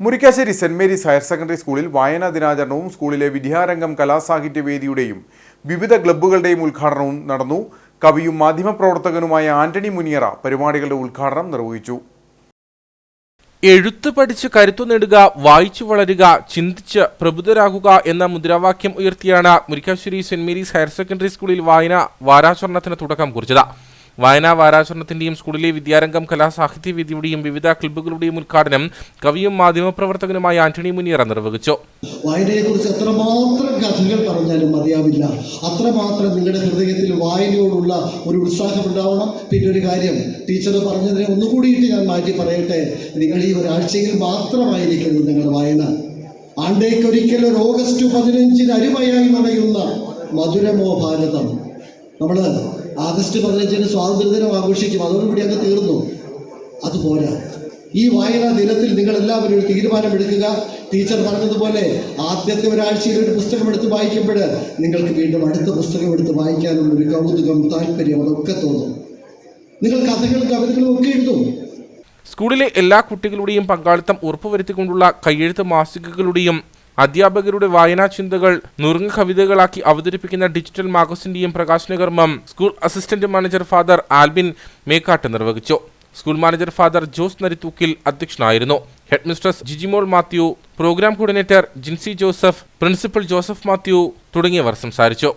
Murickassery Saint Mary's higher secondary സ്കൂളിൽ വായനാ ദിനാചരണവും സ്കൂളിലെ വിദ്യാരംഗം കലാസാഹിത്യ വേദിയുടെയും വിവിധ ക്ലബ്ബുകളുടെയും ഉദ്ഘാടനവും നടന്നു. കവിയും മാധ്യമപ്രവർത്തകനുമായ ആന്റണി മുനിയറ പരിപാടികളുടെ ഉദ്ഘാടനം നിർവഹിച്ചു. എഴുത്ത് പഠിച്ച് കരുത്തു നേടുക വായിച്ചു വളരുക ചിന്തിച്ച് പ്രബുദ്ധരാകുക എന്ന മുദ്രാവാക്യം ഉയർത്തിയാണ് Murickassery Saint Mary's higher secondary സ്കൂളിൽ വായന വാരാചരണത്തിന് തുടക്കം കുറിച്ചത്. വായനാ വാരാചരണത്തിന്റെയും സ്കൂളിലെ വിദ്യാരംഗം കലാസാഹിത്യ വേദിയുടെയും വിവിധ ക്ലബ്ബുകളുടെയും ഉദ്ഘാടനം കവിയും മാധ്യമപ്രവർത്തകനുമായ ആന്റണി മുനിയറ നിർവഹിച്ചു. വായനയെക്കുറിച്ച് എത്രമാത്രം കഥകൾ പറഞ്ഞാലും മതിയാവില്ല. അത്രമാത്രം നിങ്ങളുടെ ഹൃദയത്തിൽ വായനയോടുള്ള ഒരു ഉത്സാഹം ഉണ്ടാവണം പിന്നെ ഒരു കാര്യം ടീച്ചർ പറഞ്ഞതിനെ ഒന്നുകൂടിയിട്ട് ഞാൻ മാറ്റി പറയട്ടെ. നിങ്ങൾ ഈ ഒരാഴ്ചയിൽ മാത്രമായിരിക്കരുത് നിങ്ങളുടെ വായന. ആണ്ടേക്കൊരിക്കൽ ഓഗസ്റ്റ് പതിനഞ്ചിന് അരുമയായി നടയുന്ന മധുരമോ ഭാരതം. നമ്മൾ ആഗസ്റ്റ് പതിനഞ്ചിന് സ്വാതന്ത്ര്യദിനം ആഘോഷിക്കും. അതോടുകൂടി അങ്ങ് തീർന്നു. അതുപോലെ ഈ വായനാ ദിനത്തിൽ നിങ്ങൾ എല്ലാവരും ഒരു തീരുമാനമെടുക്കുക. ടീച്ചർ പറഞ്ഞതുപോലെ ആദ്യത്തെ ഒരാഴ്ചയിൽ ഒരു പുസ്തകം എടുത്ത് വായിക്കുമ്പോൾ നിങ്ങൾക്ക് വീണ്ടും അടുത്ത പുസ്തകം എടുത്ത് വായിക്കാനുള്ള ഒരു കൗതുകം താല്പര്യം അതൊക്കെ തോന്നും. നിങ്ങൾ കഥകളും കവിതകളും ഒക്കെ എഴുതും. സ്കൂളിലെ എല്ലാ കുട്ടികളുടെയും പങ്കാളിത്തം ഉറപ്പുവരുത്തിക്കൊണ്ടുള്ള കയ്യെഴുത്ത് മാസികകളുടെയും അധ്യാപകരുടെ വായനാ ചിന്തകൾ നുറുങ്ങ കവിതകളാക്കി അവതരിപ്പിക്കുന്ന ഡിജിറ്റൽ മാഗസിന്റെയും പ്രകാശനകർമ്മം school assistant manager father Albin Mekkattu നിർവഹിച്ചു. School manager father Jose Narithookil അധ്യക്ഷനായിരുന്നു. Head mistress Jijimol Mathew program coordinator Jincy Joseph principal Joseph Mathew തുടങ്ങിയവർ സംസാരിച്ചു.